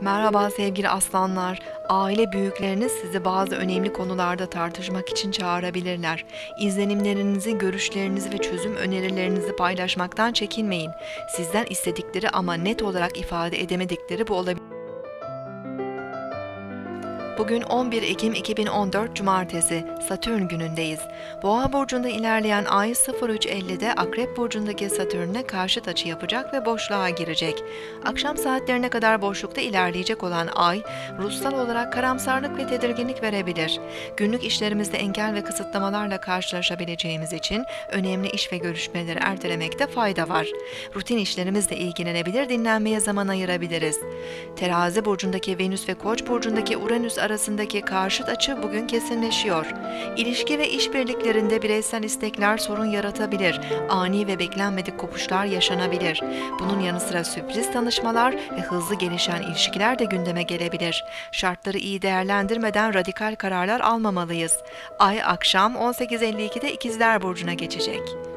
Merhaba sevgili aslanlar. Aile büyükleriniz sizi bazı önemli konularda tartışmak için çağırabilirler. İzlenimlerinizi, görüşlerinizi ve çözüm önerilerinizi paylaşmaktan çekinmeyin. Sizden istedikleri ama net olarak ifade edemedikleri bu olabilir. Bugün 11 Ekim 2014 Cumartesi, Satürn günündeyiz. Boğa burcunda ilerleyen ay 03.50'de Akrep burcundaki Satürn'e karşıt açı yapacak ve boşluğa girecek. Akşam saatlerine kadar boşlukta ilerleyecek olan ay, ruhsal olarak karamsarlık ve tedirginlik verebilir. Günlük işlerimizde engel ve kısıtlamalarla karşılaşabileceğimiz için önemli iş ve görüşmeleri ertelemekte fayda var. Rutin işlerimizle ilgilenebilir, dinlenmeye zaman ayırabiliriz. Terazi burcundaki Venüs ve Koç burcundaki Uranüs arasındaki karşıt açı bugün kesinleşiyor. İlişki ve işbirliklerinde bireysel istekler sorun yaratabilir. Ani ve beklenmedik kopuşlar yaşanabilir. Bunun yanı sıra sürpriz tanışmalar ve hızlı gelişen ilişkiler de gündeme gelebilir. Şartları iyi değerlendirmeden radikal kararlar almamalıyız. Ay akşam 18.52'de İkizler Burcu'na geçecek.